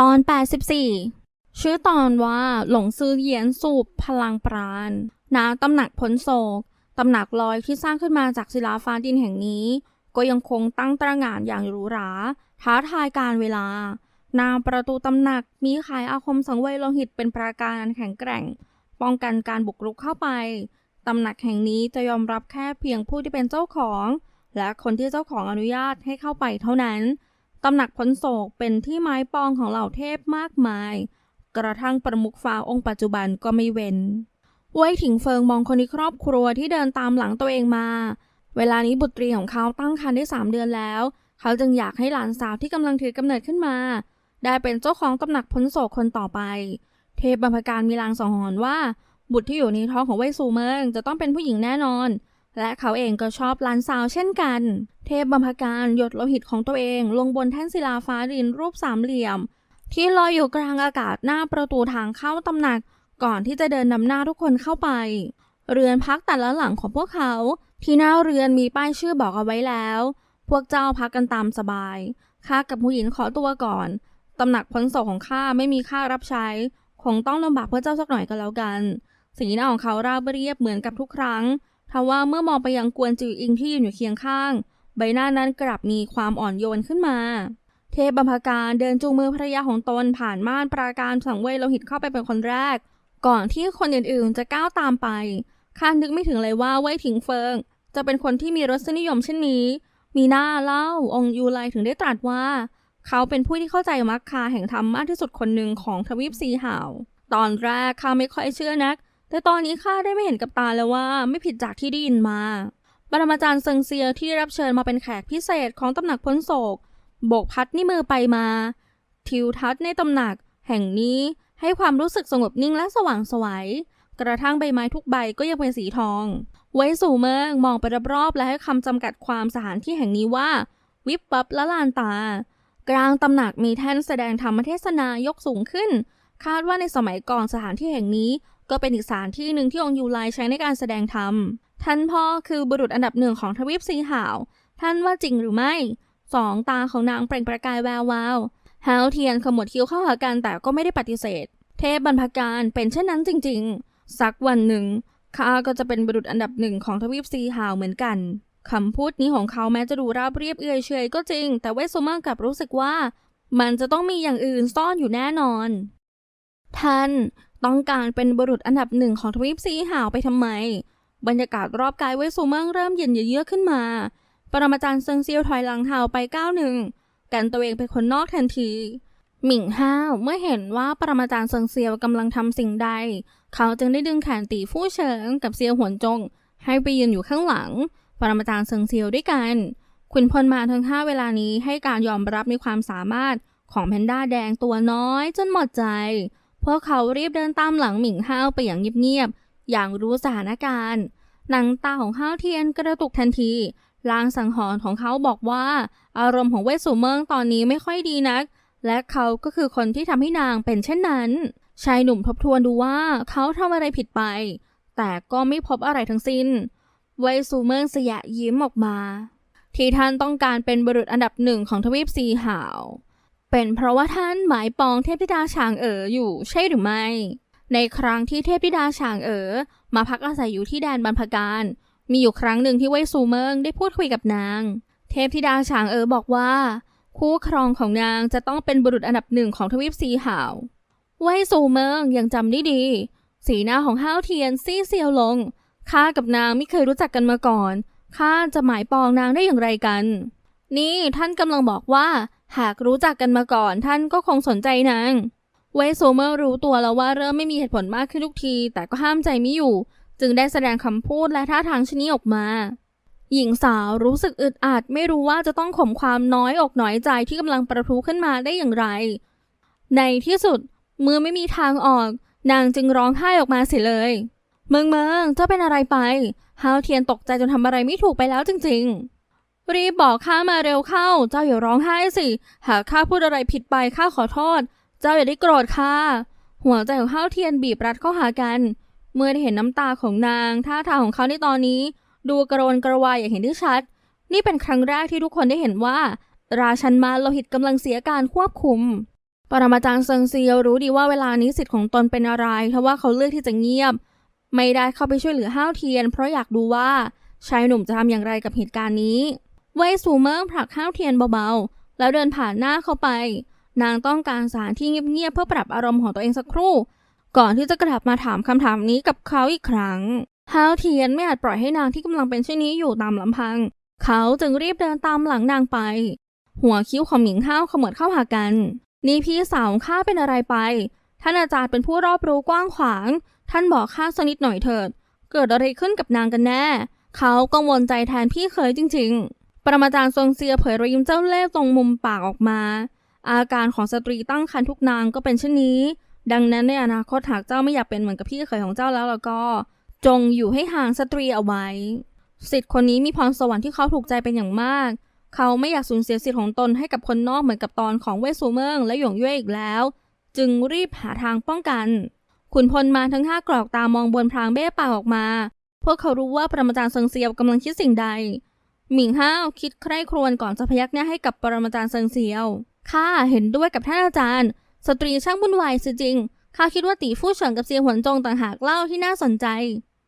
ตอน 84 ชื่อตอนว่าหลงซื้อเยียนสูบพลังปราณณตำหนักพ้นโศกตำหนักลอยที่สร้างขึ้นมาจากศิลาฟ้าดินแห่งนี้ ก็ยังคงตั้งตระหง่านอย่างหรูหรา ท้าทายการเวลา หนาประตูตำหนักมีขายอาคมสังเวยโลหิตเป็นปราการอันแข็งแกร่ง ป้องกันการบุกรุกเข้าไป ตำหนักแห่งนี้จะยอมรับแค่เพียงผู้ที่เป็นเจ้าของ และคนที่เจ้าของอนุญาตให้เข้าไปเท่านั้น ตำหนักพ้นโศกเป็นที่ไม้ปองของเหล่าเทพมากมาย กระทั่งประมุขฟ้าองค์ปัจจุบันก็ไม่เว้นเว่ยถิงเฟิงมองคนในครอบครัวที่เดินตามหลังตัวเองมา เวลานี้บุตรีของเขาตั้งครรภ์ได้สามเดือนแล้ว เขาจึงอยากให้หลานสาวที่กำลังถือกำเนิดขึ้นมา ได้เป็นเจ้าของตำหนักพ้นโศกคนต่อไป เทพบัมพการมีลางสังหรณ์ว่า บุตรที่อยู่ในท้องของเว่ยซูเมิงจะต้องเป็นผู้หญิงแน่นอน และเขาเองก็ชอบหลานสาวเช่นกัน พบัมพการหยดโลหิตของตัวเอง ลงบนแท่นศิลาฟ้าดินรูปสามเหลี่ยม ที่ลอยอยู่กลางอากาศหน้าประตูทางเข้าตำหนัก ก่อนที่จะเดินนำหน้าทุกคนเข้าไป เรือนพักแต่ละหลังของพวกเขา ที่หน้าเรือนมีป้ายชื่อบอกเอาไว้แล้ว พวกเจ้าพักกันตามสบายข้ากับผู้หญิงขอตัวก่อนตำหนักพ้นโศกของข้าไม่มีค่ารับใช้ คงต้องลำบากเพื่อเจ้าสักหน่อยก็แล้วกัน สีหน้าของเขาราบเรียบเหมือนกับทุกครั้งทว่าเมื่อมองไปยังกวนจิวอิงที่ยืนอยู่เคียงข้าง ใบหน้านั้นกลับมีความอ่อนโยนขึ้นมา เทพบัมพการเดินจูงมือภรรยาของตนผ่านม่านปราการสังเวยโลหิตเข้าไปเป็นคนแรก ก่อนที่คนอื่นๆจะก้าวตามไปข้านึกไม่ถึงเลยว่าเว่ยถิงเฟิง จะเป็นคนที่มีรสนิยมเช่นนี้ มีหน้าเล่าองยูไลถึงได้ตรัสว่า เขาเป็นผู้ที่เข้าใจมรรคาแห่งธรรมมากที่สุดคนหนึ่งของทวีปซีหาว ตอนแรกข้าไม่ค่อยเชื่อนัก แต่ตอนนี้ข้าได้ไม่เห็นกับตาแล้วว่าไม่ผิดจากที่ได้ยินมา ปรมาจารย์เซิงเซียที่รับเชิญมาเป็นแขกพิเศษของตำหนักพ้นโศก โบกพัดนิ้วมือไปมา ทิวทัศน์ในตำหนัก แห่งนี้ให้ความรู้สึกสงบนิ่งและสว่างไสวัยกระทั่งใบไม้ทุกใบก็ยังเป็นสีทอง ไว้สู่เมืองมองไปรอบๆและให้คำจำกัดความสถานที่แห่งนี้ว่า วิบวับละลานตา กลางตำหนักมีแท่นแสดงธรรมเทศนายกสูงขึ้น คาดว่าในสมัยก่อนสถานที่แห่งนี้ ก็เป็นอีกสถานที่หนึ่งที่องค์ยูไลใช้ในการแสดงธรรม ท่านพ่อคือบุรุษอันดับหนึ่งของทวีปซีหาว ท่านว่าจริงหรือไม่สองตาของนางเปล่งประกายแวววาวฮาวเทียนขมวดคิ้วเข้าหากันแต่ก็ไม่ได้ปฏิเสธ เทพบรรพการเป็นเช่นนั้นจริง ๆ สักวันหนึ่งข้าก็จะเป็นบุรุษอันดับหนึ่งของทวีปซีหาวเหมือนกันคำพูดนี้ของเขาแม้จะดูราบเรียบเอื่อยเฉยก็จริง แต่เวสซูเมอร์กลับรู้สึกว่า มันจะต้องมีอย่างอื่นซ่อนอยู่แน่นอน ท่าน ต้องการเป็นบุรุษอันดับหนึ่งของทวีปซีหาวไปทำไม บรรยากาศรอบกายเวสซูเมอร์เริ่มเย็นเยือกขึ้นมา ปรมาจารย์เซิงเซียวถอยหลังเท้าไปก้าวหนึ่ง กันตัวเองเป็นคนนอกทันที หมิงห้าวเมื่อเห็นว่าปรมาจารย์เซิงเซียวกำลังทำสิ่งใด เขาจึงได้ดึงแขนตีฟู่เฉิงกับเซียวหวนจง ให้ไปยืนอยู่ข้างหลัง ปรมาจารย์เซิงเซียวด้วยกันคุณพลมาทั้งห้าเวลานี้ให้การยอมรับในความสามารถของแพนด้าแดงตัวน้อยจนหมดใจ พวกเขารีบเดินตามหลังหมิงห้าวไปอย่างเงียบๆ อย่างรู้สถานการณ์ หนังตาของห้าวเทียนกระตุกทันที ลางสังหรณ์ของเขาบอกว่า อารมณ์ของเวสสูเมิงตอนนี้ไม่ค่อยดีนัก และเขาก็คือคนที่ทำให้นางเป็นเช่นนั้น ชายหนุ่มทบทวนดูว่าเขาทำอะไรผิดไป แต่ก็ไม่พบอะไรทั้งสิ้น เวสูเมิงสยะยิ้มออกมา ที่ท่านต้องการเป็นบุรุษอันดับหนึ่งของทวีปซีหาวเป็นเพราะว่าท่านหมายปองเทพธิดาฉางเอ๋ออยู่ใช่หรือไม่ ในครั้งที่เทพธิดาฉางเอ๋อมาพักอาศัยอยู่ที่แดนบรรพการ มีอยู่ครั้งหนึ่งที่เว่ยซูเมิงได้พูดคุยกับนาง เทพธิดาฉางเอ๋อบอกว่า คู่ครองของนางจะต้องเป็นบุรุษอันดับหนึ่งของทวีปซีหาวเว่ยซูเมิงยังจำได้ดี สีหน้าของห้าวเทียนซีเซียวลงข้ากับนางไม่เคยรู้จักกันมาก่อนข้าจะหมายปองนางได้อย่างไรกัน นี่ท่านกำลังบอกว่า หากรู้จักกันมาก่อนท่านก็คงสนใจนาง เวสโซเมอร์รู้ตัวแล้วว่าเริ่มไม่มีเหตุผลมากขึ้นทุกที แต่ก็ห้ามใจไม่อยู่ จึงได้แสดงคำพูดและท่าทางชนิดออกมา หญิงสาวรู้สึกอึดอัดไม่รู้ว่าจะต้องข่มความน้อยอกน้อยใจที่กำลังประทุขึ้นมาได้อย่างไร ในที่สุดเมื่อไม่มีทางออก นางจึงร้องไห้ออกมาเสียเลย เมืองเมืองเจ้าเป็นอะไรไปฮาวเทียนตกใจจนทำอะไรไม่ถูกไปแล้วจริง ๆ รีบบอกข้ามาเร็วเข้า เจ้าอย่าร้องไห้สิ หากข้าพูดอะไรผิดไปข้าขอโทษ เจ้าอย่าได้โกรธข้าหัวใจของฮาวเทียนบีบรัดเข้าหากัน เมื่อได้เห็นน้ำตาของนาง ท่าทางของเขาในตอนนี้ ดูกระโรนกระวายอย่างเห็นได้ชัด นี่เป็นครั้งแรกที่ทุกคนได้เห็นว่า ราชันมาโลหิตกำลังเสียการควบคุม ปรมาจารย์เซิงเซียวรู้ดีว่าเวลานี้สิทธิ์ของตนเป็นอะไรทว่าเขาเลือกที่จะเงียบ ไม่ได้เข้าไปช่วยเหลือห้าวเทียน เพราะอยากดูว่าชายหนุ่มจะทำอย่างไรกับเหตุการณ์นี้เว่ยซูเมิงผลักห้าวเทียนเบาๆ แล้วเดินผ่านหน้าเข้าไป นางต้องการสานที่เงียบๆเพื่อปรับอารมณ์ของตัวเองสักครู่ ก่อนที่จะกลับมาถามคำถามนี้กับเขาอีกครั้งห้าวเทียนไม่อาจปล่อยให้นางที่กำลังเป็นเช่นนี้อยู่ตามลำพัง เขาจึงรีบเดินตามหลังนางไป หัวคิ้วของหมิงห้าวขมวดเข้าหากัน นี่พี่สาวข้าเป็นอะไรไป ท่านอาจารย์เป็นผู้รอบรู้กว้างขวาง ท่านบอกข้าสักนิดหน่อยเถิด เกิดอะไรขึ้นกับนางกันแน่ เขากังวลใจแทนพี่เคยจริง ๆ ปรมาจารย์ทรงเซียเผยรอยยิ้มเจ้าเล่ห์ตรงมุมปากออกมา อาการของสตรีตั้งครรภ์ทุกนางก็เป็นเช่นนี้ ดังนั้นในอนาคตหากเจ้าไม่อยากเป็นเหมือนกับพี่เคยของเจ้าแล้วแล้วก็ จงอยู่ให้ห่างสตรีเอาไว้ สิทธิ์คนนี้มีพรสวรรค์ที่เขาถูกใจเป็นอย่างมาก เขาไม่อยากสูญเสียสิทธิ์ของตนให้กับคนนอกเหมือนกับตอนของเว่ยซูเมิงและหยงเย่ยอีกแล้ว จึงรีบหาทางป้องกัน ขุนพลมาทั้งห้ากรอกตามองบนพรางเบ้ป่าออกมา พวกเขารู้ว่าปรมาจารย์เซิงเซียวกำลังคิดสิ่งใดหมิงห้าวคิดใคร่ครวญก่อนจะพยักหน้าให้กับปรมาจารย์เซิงเซียว ข้าเห็นด้วยกับท่านอาจารย์ สตรีช่างวุ่นวายเสียจริง ข้าคิดว่าตีฟู่เฉิงกับเซียหวนจงต่างหากเล่าที่น่าสนใจ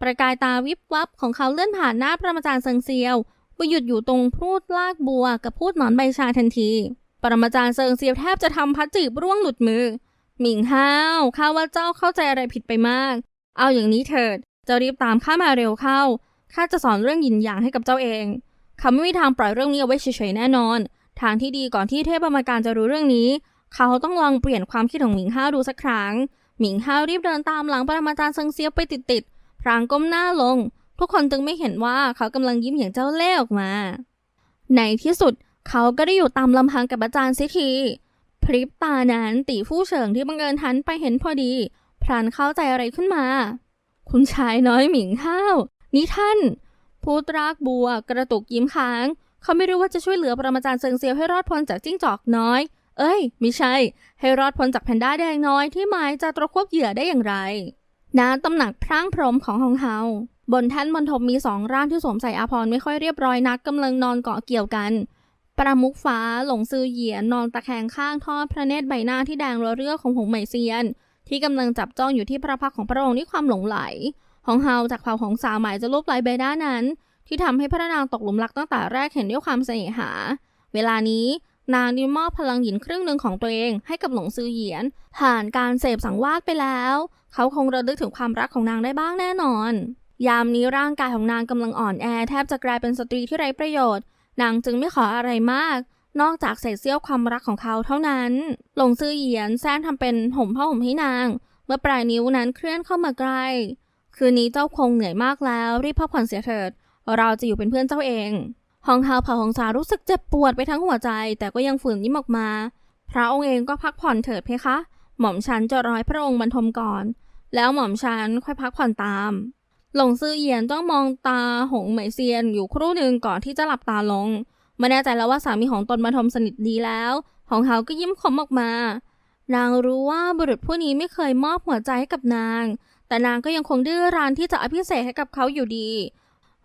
ประกายตาวิบวับของเขาเลื่อนผ่านหน้าปรมาจารย์เซิงเซียวไปหยุดอยู่ตรงพูดลากบัวกับพูดหนอนใบชาทันที ปรมาจารย์เซิงเซียวแทบจะทำพัดจีบร่วงหลุดมือ หมิงห้าวข้าว่าเจ้าเข้าใจอะไรผิดไปมาก เอาอย่างนี้เถิดจะรีบตามข้ามาเร็วเข้าข้าจะสอนเรื่องหยินหยางให้กับเจ้าเองเขาไม่มีทางปล่อยเรื่องนี้เอาไว้เฉยๆแน่นอน ทางที่ดีก่อนที่เทพบรรการจะรู้เรื่องนี้ เขาต้องลองเปลี่ยนความคิดของหมิงห้าวดูสักครั้ง หมิงห้าวรีบเดินตามหลังปรมาจารย์เซิงเซียไปติดๆพรางก้มหน้าลง ทุกคนจึงไม่เห็นว่าเขากำลังยิ้มอย่างเจ้าเล่ห์ออกมา ในที่สุดเขาก็ได้อยู่ตามลำพังกับอาจารย์เสิทีพริบตานั้นตีฟู่เฉิงที่บังเอิญหันไปเห็นพอดีพลันเข้าใจอะไรขึ้นมา คุณชายน้อยหมิงห้าวนี่ท่านพูดรากบัวกระตุกยิ้มค้าง เขาไม่รู้ว่าจะช่วยเหลือปรมาจารย์เซิงเซียวให้รอดพ้นจากจิ้งจอกน้อย เอ้ยไม่ใช่ ให้รอดพ้นจากแพนด้าแดงน้อยที่หมายจะตระควบเหยื่อได้อย่างไรณตำหนักพร่างพรมของฮองเฮาบนแท่นบนทมมีสองร่างที่สวมใส่อาภรไม่ค่อยเรียบร้อยนักกำลังนอนเกาะเกี่ยวกัน ประมุกฟ้าหลงซือเหยียนนอนตะแคงข้างทอดพระเนตรใบหน้าที่แดงระเรื่อของหงเหมยเซียน ที่กำลังจับจ้องอยู่ที่พระพักของพระองค์ด้วยความหลงไหลฮองเฮาจากเผ่าของสาวหมายจะลบไหลใบหน้านั้น ที่ทำให้พระนางตกหลุมรักตั้งแต่แรกเห็นด้วยความเสน่หา เวลานี้นางได้มอบพลังหยินครึ่งหนึ่งของตัวเองให้กับหลงซือเหยียน ผ่านการเสพสังวาสไปแล้ว เขาคงระลึกถึงความรักของนางได้บ้างแน่นอน ยามนี้ร่างกายของนางกำลังอ่อนแอแทบจะกลายเป็นสตรีที่ไร้ประโยชน์ นางจึงไม่ขออะไรมาก นอกจากเศษเสี้ยวความรักของเขาเท่านั้น หลงซือเหยียนแซงทำเป็นห่มผ้าห่มให้นาง เมื่อปลายนิ้วนั้นเคลื่อนเข้ามาใกล้ คืนนี้เจ้าคงเหนื่อยมากแล้วรีบพักผ่อนเสียเถิด เราจะอยู่เป็นเพื่อนเจ้าเองฮองเฮาเผาของสารู้สึกเจ็บปวดไปทั้งหัวใจ แต่ก็ยังฝืนยิ้มออกมา พระองค์เองก็พักผ่อนเถิดเพคะ หม่อมฉันจะรอให้พระองค์บรรทมก่อน แล้วหม่อมฉันค่อยพักผ่อนตาม หลงซื่อเหยียนต้องมองตาหงเหมยเซียนอยู่ครู่หนึ่งก่อนที่จะหลับตาลงไม่แน่ใจแล้วว่าสามีของตนบรรทมสนิทดีแล้วหงเฮาก็ยิ้มขมออกมา นางรู้ว่าบุรุษผู้นี้ไม่เคยมอบหัวใจให้กับนาง แต่นางก็ยังคงดื้อรั้นที่จะอภิเษกให้กับเขาอยู่ดี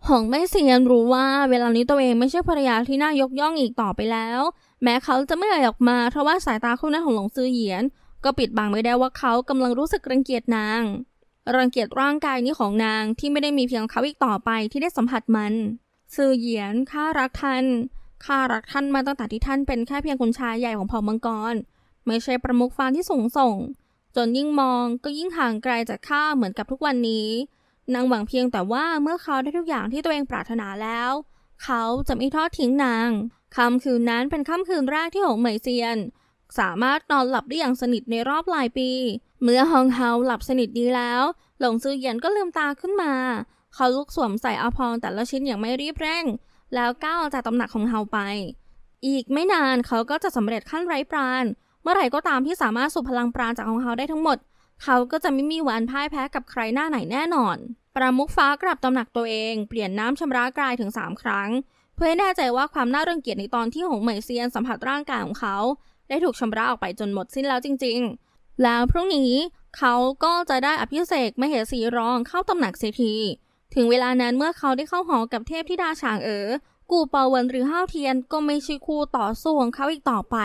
หงไม่เซียนรู้ว่าเวลานี้ตัวเองไม่ใช่ภรรยาที่น่ายกย่องอีกต่อไปแล้ว แม้เขาจะไม่เอ่ยออกมาเพราะว่าสายตาคู่นั้นของหลงซือเหยียน ก็ปิดบังไม่ได้ว่าเขากำลังรู้สึกรังเกียจนาง รังเกียจร่างกายนี้ของนางที่ไม่ได้มีเพียงเขาอีกต่อไปที่ได้สัมผัสมันซือเหยียนข้ารักท่านข้ารักท่านมาตั้งแต่ที่ท่านเป็นแค่เพียงคนชายใหญ่ของเผ่ามังกร ไม่ใช่ประมุขฟานที่สูงส่ง จนยิ่งมองก็ยิ่งห่างไกลจากข้าเหมือนกับทุกวันนี้ นางหวังเพียงแต่ว่าเมื่อเขาได้ทุกอย่างที่ตัวเองปรารถนาแล้ว เขาจะไม่ทอดทิ้งนางค่ำคืนนั้นเป็นค่ำคืนแรกที่หงเหมยเซียน สามารถนอนหลับได้อย่างสนิทในรอบหลายปี เมื่อฮองเฮาหลับสนิทดีแล้ว หลงซือเหยียนก็ลืมตาขึ้นมา เขาลุกสวมใส่อาภรณ์แต่ละชิ้นอย่างไม่รีบเร่ง แล้วก้าวจากตำหนักของเฮาไป อีกไม่นานเขาก็จะสำเร็จขั้นไร้ปราณเมื่อไหร่ก็ตามที่สามารถสูบพลังปราณจากของเฮาได้ทั้งหมด เขาก็จะไม่มีวันพ่ายแพ้กับใครหน้าไหนแน่นอน ประมุขฟ้ากลับตำหนักตัวเอง เปลี่ยนน้ำชำระกายถึง 3 ครั้ง เพื่อให้แน่ใจว่าความน่ารังเกียจในตอนที่หงเหมยเซียนสัมผัสร่างกายของเขา ได้ถูกชำระออกไปจนหมดสิ้นแล้วจริง ๆ แล้วพรุ่งนี้เขาก็จะได้อภิเษกมเหสีรองเข้าตำหนักเสียทีถึงเวลานั้นเมื่อเขาได้เข้าหอกับเทพธิดาฉางเอ๋อกูเปาเวินหรือห้าวเทียนก็ไม่ใช่คู่ต่อสู้ของเขาอีกต่อไป